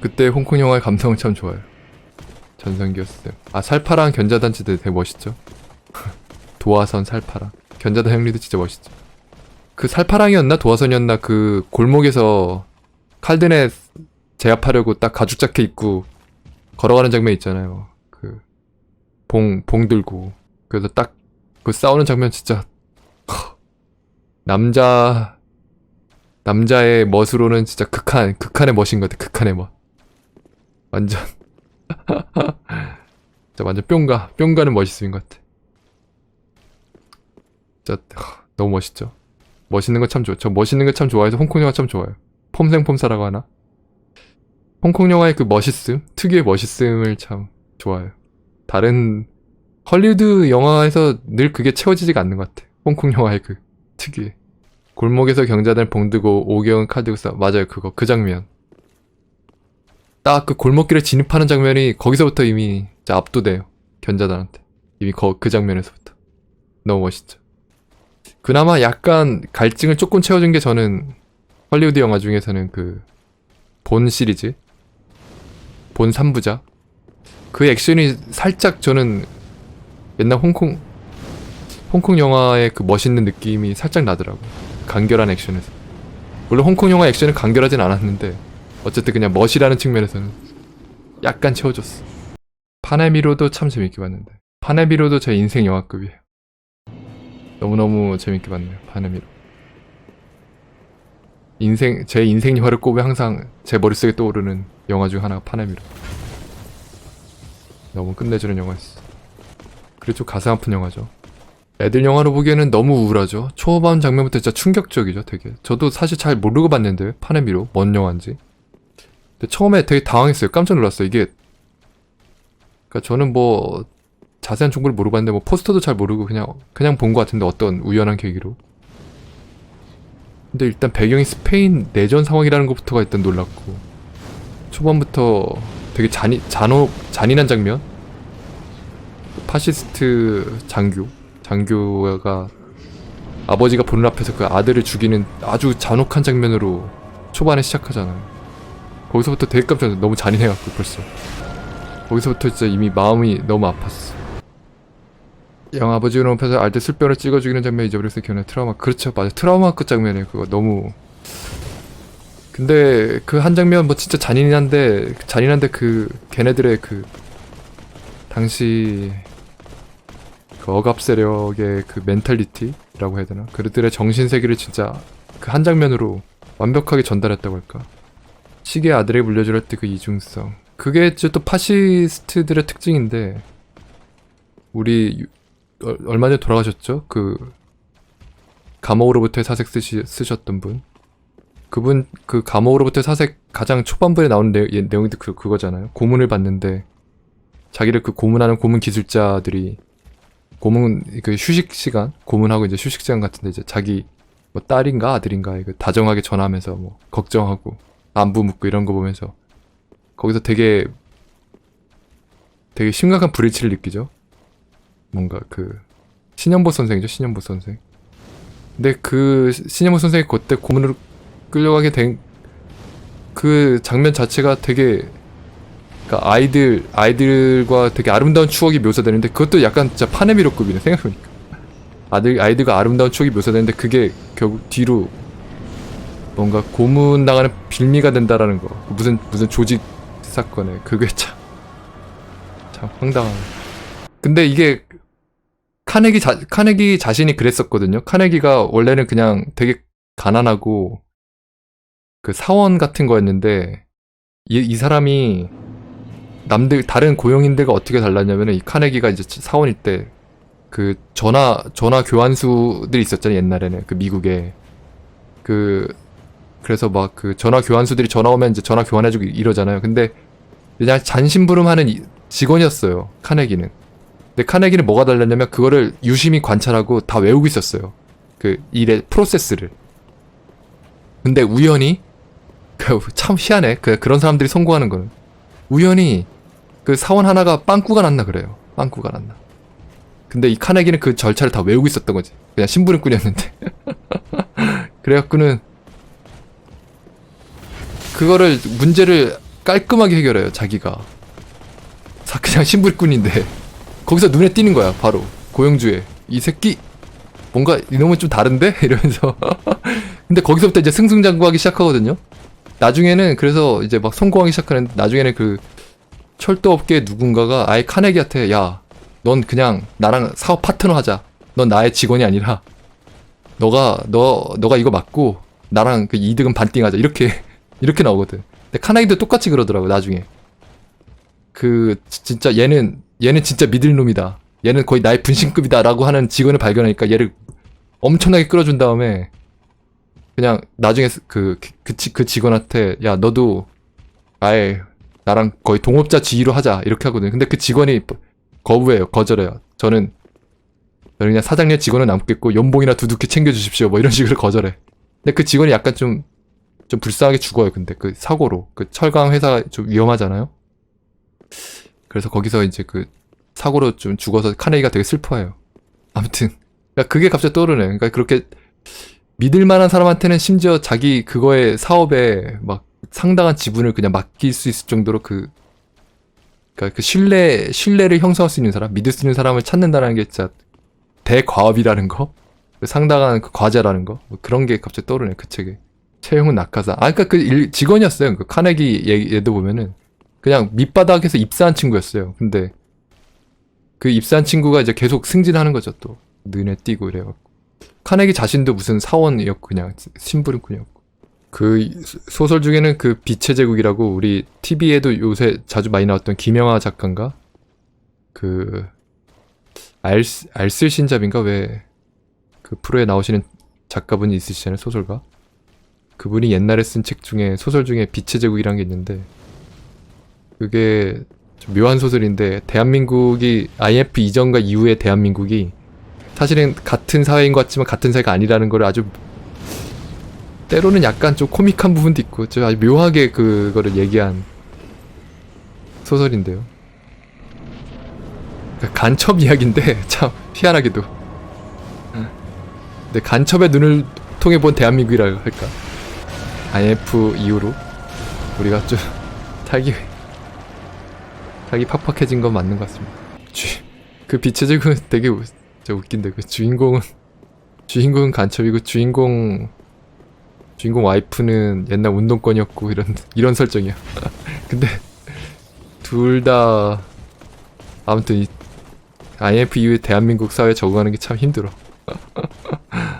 그때 홍콩 영화의 감성은 참 좋아요. 전성기였어요. 아 살파랑 견자단지도 되게 멋있죠. 도화선 살파랑 견자단 형리도 진짜 멋있죠. 그 살파랑이었나 도화선이었나 그 골목에서 칼든에 제압하려고 딱 가죽 자켓 입고 걸어가는 장면 있잖아요. 그 봉 봉 들고 그래서 딱 그 싸우는 장면 진짜 남자 남자의 멋으로는 진짜 극한 극한의 멋인 것 같아. 극한의 멋. 완전 진짜 완전 뿅가 뿅가는 멋있음인 것 같아. 진짜 하, 너무 멋있죠. 멋있는 거 참 좋아. 저 멋있는 거 참 좋아해서 홍콩 영화 참 좋아요. 폼생폼사라고 하나? 홍콩 영화의 그 멋있음, 특유의 멋있음을 참 좋아해요. 다른 헐리우드 영화에서 늘 그게 채워지지가 않는 것 같아. 홍콩 영화의 그 특유의. 골목에서 경자들 봉 드고 오경은 칼 들고 싸 맞아요 그거 그 장면 딱 그 골목길에 진입하는 장면이 거기서부터 이미 압도돼요. 견자단한테. 이미 거, 그 장면에서부터. 너무 멋있죠. 그나마 약간 갈증을 조금 채워준 게 저는 헐리우드 영화 중에서는 그 본 시리즈? 본 3부작? 그 액션이 살짝 저는 옛날 홍콩 홍콩 영화의 그 멋있는 느낌이 살짝 나더라고 간결한 액션에서. 물론 홍콩 영화 액션은 간결하진 않았는데 어쨌든 그냥 멋이라는 측면에서는 약간 채워줬어 파네미로도 참 재밌게 봤는데 파네미로도 제 인생 영화급이에요 너무너무 재밌게 봤네요 파네미로 인생 제 인생 영화를 꼽으면 항상 제 머릿속에 떠오르는 영화 중 하나가 파네미로 너무 끝내주는 영화였어 그리고 좀 가슴 아픈 영화죠 애들 영화로 보기에는 너무 우울하죠. 초반 장면부터 진짜 충격적이죠, 되게. 저도 사실 잘 모르고 봤는데, 파네미로. 뭔 영화인지. 근데 처음에 되게 당황했어요. 깜짝 놀랐어요. 이게. 그니까 저는 뭐, 자세한 정보를 모르고 봤는데, 뭐, 포스터도 잘 모르고 그냥, 그냥 본 것 같은데, 어떤 우연한 계기로. 근데 일단 배경이 스페인 내전 상황이라는 것부터가 일단 놀랐고, 초반부터 되게 잔이, 잔혹, 잔인한 장면? 파시스트 장교. 장교가 아버지가 보는 앞에서 그 아들을 죽이는 아주 잔혹한 장면으로 초반에 시작하잖아요. 거기서부터 되게 깜짝 놀랐어요. 너무 잔인해갖고 벌써. 거기서부터 진짜 이미 마음이 너무 아팠어. 영 아버지가 높여서 알때 술병을 찍어 죽이는 장면 잊어버렸어요. 기억나 트라우마. 그렇죠. 맞아. 트라우마 끝 장면이에요. 그거 너무. 근데 그 한 장면 뭐 진짜 잔인한데 잔인한데 그 걔네들의 그 당시 그 억압 세력의 그 멘탈리티라고 해야 되나? 그들의 정신 세계를 진짜 그 한 장면으로 완벽하게 전달했다고 할까? 시계 아들에게 물려줄 때그 이중성. 그게 또 파시스트들의 특징인데 우리 유- 어, 얼마 전에 돌아가셨죠? 그 감옥으로부터의 사색 쓰시, 쓰셨던 분. 그분 그 감옥으로부터의 사색 가장 초반부에 나오는 내, 예, 내용이 그, 그거잖아요. 고문을 받는데 자기를 그 고문하는 고문 기술자들이 고문 그 휴식 시간 고문하고 이제 휴식 시간 같은데 이제 자기 뭐 딸인가 아들인가 이거 다정하게 전화하면서 뭐 걱정하고 안부 묻고 이런 거 보면서 거기서 되게 되게 심각한 불일치를 느끼죠. 뭔가 그 신현보 선생이죠 신현보 선생. 근데 그 신현보 선생이 그때 고문으로 끌려가게 된 그 장면 자체가 되게 그러니까 아이들 아이들과 되게 아름다운 추억이 묘사되는데 그것도 약간 진짜 파네미로급이네 생각해보니까 아들 아이들과 아름다운 추억이 묘사되는데 그게 결국 뒤로 뭔가 고문 나가는 빌미가 된다라는 거 무슨 무슨 조직 사건에 그게 참 참 황당하네. 근데 이게 카네기 자 카네기 자신이 그랬었거든요. 카네기가 원래는 그냥 되게 가난하고 그 사원 같은 거였는데 이, 이 사람이 남들 다른 고용인들과 어떻게 달랐냐면은 이 카네기가 이제 사원일 때 그 전화 전화 교환수들이 있었잖아요 옛날에는 그 미국에 그 그래서 막 그 전화 교환수들이 전화 오면 이제 전화 교환해주고 이러잖아요 근데 그냥 잔심부름하는 이- 직원이었어요 카네기는 근데 카네기는 뭐가 달랐냐면 그거를 유심히 관찰하고 다 외우고 있었어요 그 일의 프로세스를 근데 우연히 그 참 희한해 그 그런 사람들이 성공하는 거는 우연히 그 사원 하나가 빵꾸가 났나 그래요. 빵꾸가 났나. 근데 이 카네기는 그 절차를 다 외우고 있었던 거지. 그냥 심부름꾼이었는데. 그래갖고는 그거를 문제를 깔끔하게 해결해요 자기가. 사 그냥 신불꾼인데. 거기서 눈에 띄는 거야 바로. 고영주에 이 새끼 뭔가 이놈은 좀 다른데? 이러면서. 근데 거기서부터 이제 승승장구하기 시작하거든요. 나중에는 그래서 이제 막 성공하기 시작하는데 나중에는 그 철도업계 누군가가 아예 카네기한테 야 넌 그냥 나랑 사업 파트너 하자. 넌 나의 직원이 아니라. 너가 너 너가 이거 맞고 나랑 그 이득은 반띵하자. 이렇게 이렇게 나오거든. 근데 카네기도 똑같이 그러더라고 나중에. 그 지- 진짜 얘는 얘는 진짜 믿을 놈이다. 얘는 거의 나의 분신급이다라고 하는 직원을 발견하니까 얘를 엄청나게 끌어준 다음에 그냥 나중에 그, 그, 지- 그 직원한테 야 너도 아예 나랑 거의 동업자 지위로 하자. 이렇게 하거든. 근데 그 직원이 거부해요. 거절해요. 저는 저는 그냥 사장님 직원은 남겠고 연봉이나 두둑히 챙겨주십시오. 뭐 이런 식으로 거절해. 근데 그 직원이 약간 좀 좀 불쌍하게 죽어요 근데 그 사고로. 그 철강 회사 좀 위험하잖아요? 그래서 거기서 이제 그 사고로 좀 죽어서 카네기가 되게 슬퍼해요. 아무튼. 그러니까 그게 갑자기 떠오르네 그러니까 그렇게 믿을 만한 사람한테는 심지어 자기 그거에 사업에 막 상당한 지분을 그냥 맡길 수 있을 정도로 그 그러니까 그 신뢰 신뢰를 형성할 수 있는 사람, 믿을 수 있는 사람을 찾는다는 게 진짜 대과업이라는 거, 그 상당한 그 과제라는 거, 뭐 그런 게 갑자기 떠오르네 그 책에. 채용은 낙하사. 아, 그러니까 그 일- 직원이었어요. 그 카네기 얘- 얘도 보면은 그냥 밑바닥에서 입사한 친구였어요. 근데 그 입사한 친구가 이제 계속 승진하는 거죠 또 눈에 띄고 이래갖고 카네기 자신도 무슨 사원이었고 그냥 신부름꾼이었고. 그 소설 중에는 그 빛의 제국이라고 우리 TV에도 요새 자주 많이 나왔던 김영하 작가인가 그 알, 알쓸 신잡인가 왜 그 프로에 나오시는 작가분이 있으시잖아요 소설가 그분이 옛날에 쓴 책 중에 소설 중에 빛의 제국이라는 게 있는데 그게 좀 묘한 소설인데 대한민국이 IMF 이전과 이후의 대한민국이 사실은 같은 사회인 것 같지만 같은 사회가 아니라는 걸 아주 때로는 약간 좀 코믹한 부분도 있고 좀 아주 묘하게 그거를 얘기한 소설인데요. 그러니까 간첩 이야기인데 참 희한하게도. 근데 간첩의 눈을 통해 본 대한민국이라 할까? IMF 이후로 우리가 좀 살기 살기 팍팍해진 건 맞는 것 같습니다. 주, 그 빛의 제국은 되게 우- 진짜 웃긴데 그 주인공은 주인공은 간첩이고 주인공 주인공 와이프는 옛날 운동권이었고 이런 이런 설정이야. 근데 둘 다 아무튼 이 IMF 이후에 대한민국 사회에 적응하는 게 참 힘들어.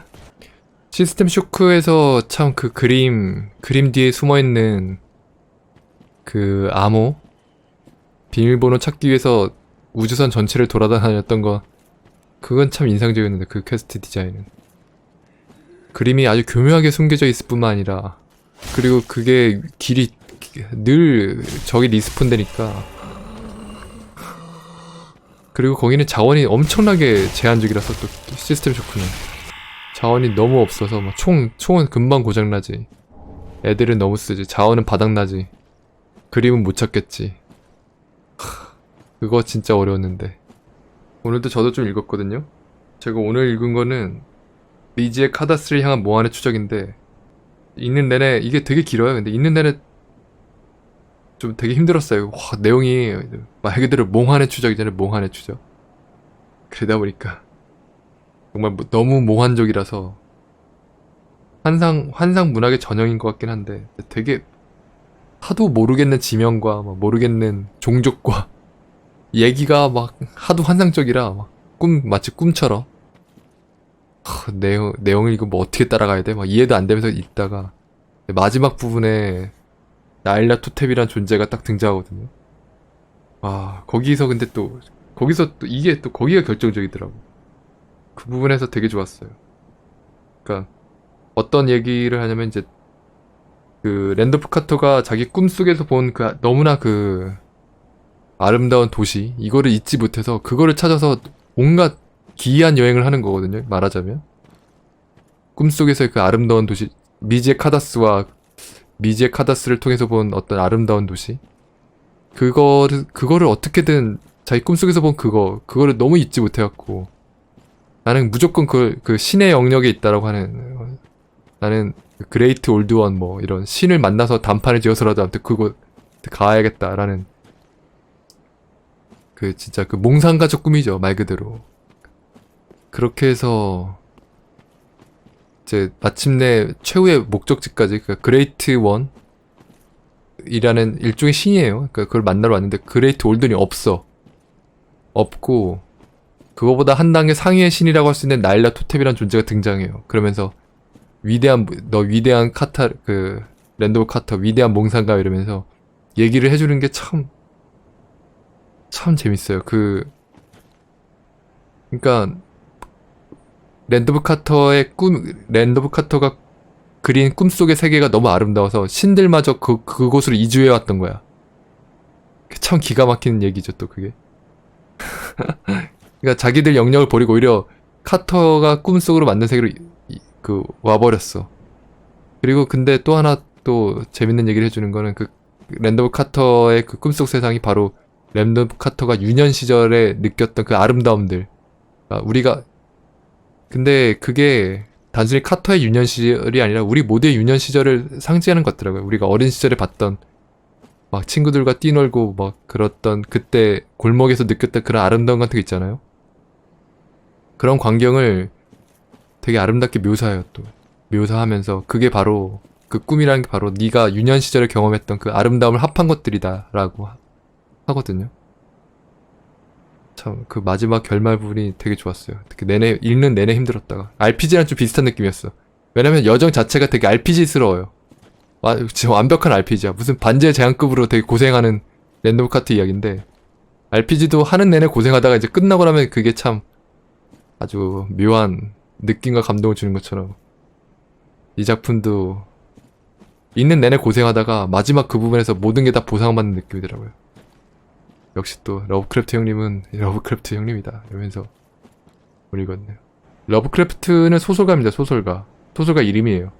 시스템 쇼크에서 참 그 그림 그림 뒤에 숨어 있는 그 암호? 비밀번호 찾기 위해서 우주선 전체를 돌아다녔던 거. 그건 참 인상적이었는데 그 퀘스트 디자인은. 그림이 아주 교묘하게 숨겨져 있을 뿐만 아니라 그리고 그게 길이 늘 저기 리스폰 되니까. 그리고 거기는 자원이 엄청나게 제한적이라서 또 시스템 쇼크는 자원이 너무 없어서 막 총 총은 금방 고장나지 애들은 너무 쓰지 자원은 바닥나지 그림은 못 찾겠지 하, 그거 진짜 어려웠는데 오늘도 저도 좀 읽었거든요 제가 오늘 읽은 거는 리지의 카다스를 향한 몽환의 추적인데 읽는 내내 이게 되게 길어요. 근데 읽는 내내 좀 되게 힘들었어요. 와, 내용이 말 그대로 몽환의 추적이잖아요. 몽환의 추적. 그러다 보니까 정말 뭐- 너무 몽환적이라서 환상 환상 문학의 전형인 것 같긴 한데 되게 하도 모르겠는 지명과 막 모르겠는 종족과 얘기가 막 하도 환상적이라 막 꿈 마치 꿈처럼 하, 내용, 내용을 이거 뭐 어떻게 따라가야 돼? 막 이해도 안 되면서 읽다가 마지막 부분에 나일라 토탭이란 존재가 딱 등장하거든요. 아, 거기서 근데 또, 거기서 또 이게 또 거기가 결정적이더라고. 그 부분에서 되게 좋았어요. 그니까, 어떤 얘기를 하냐면 이제, 그, 랜더프 카터가 자기 꿈속에서 본 그, 너무나 그, 아름다운 도시, 이거를 잊지 못해서, 그거를 찾아서 온갖 기이한 여행을 하는 거거든요. 말하자면 꿈속에서의 그 아름다운 도시 미지의 카다스와 미지의 카다스를 통해서 본 어떤 아름다운 도시 그거를 그거를 어떻게든 자기 꿈속에서 본 그거 그거를 너무 잊지 못해갖고 나는 무조건 그, 그 신의 영역에 있다라고 하는 어, 나는 그레이트 올드원 뭐 이런 신을 만나서 단판을 지어서라도 아무튼 그거 가야겠다라는 그 진짜 그 몽상가족 꿈이죠 말 그대로 그렇게 해서 이제 마침내 최후의 목적지까지 그 그레이트 원 이라는 일종의 신이에요. 그러니까 그걸 만나러 왔는데 그레이트 올든이 없어. 없고 그거보다 한 단계 상위의 신이라고 할 수 있는 나일라 토템이라는 존재가 등장해요. 그러면서 위대한 너 위대한 카타 그 오브 카터 위대한 몽상가 이러면서 얘기를 해주는 게 참참 재밌어요. 그 그러니까 랜드 오브 카터의 꿈 랜드 오브 카터가 그린 꿈속의 세계가 너무 아름다워서 신들마저 그 그곳으로 이주해 왔던 거야. 참 기가 막히는 얘기죠 또 그게. 그러니까 자기들 영역을 버리고 오히려 카터가 꿈속으로 만든 세계로 그 와버렸어. 그리고 근데 또 하나 또 재밌는 얘기를 해주는 거는 그 오브 카터의 그 꿈속 세상이 바로 오브 카터가 유년 시절에 느꼈던 그 아름다움들. 아, 우리가 근데 그게 단순히 카터의 유년 시절이 아니라 우리 모두의 유년 시절을 상징하는 것 같더라고요. 우리가 어린 시절에 봤던 막 친구들과 뛰놀고 막 그랬던 그때 골목에서 느꼈던 그런 아름다움 같은 거 있잖아요. 그런 광경을 되게 아름답게 묘사해요 또. 묘사하면서 그게 바로 그 꿈이라는 게 바로 네가 유년 시절에 경험했던 그 아름다움을 합한 것들이다라고 하- 하거든요. 참 그 마지막 결말 부분이 되게 좋았어요. 특히 내내 읽는 내내 힘들었다가 RPG랑 좀 비슷한 느낌이었어. 왜냐면 여정 자체가 되게 RPG스러워요. 와, 진짜 완벽한 RPG야. 무슨 반지의 제한급으로 되게 고생하는 랜덤 카트 이야기인데 RPG도 하는 내내 고생하다가 이제 끝나고 나면 그게 참 아주 묘한 느낌과 감동을 주는 것처럼 이 작품도 있는 내내 고생하다가 마지막 그 부분에서 모든 게 다 보상받는 느낌이더라고요. 역시 또 러브크래프트 형님은 러브크래프트 형님이다 이러면서 못 읽었네요. 러브크래프트는 소설가입니다. 소설가. 소설가 이름이에요.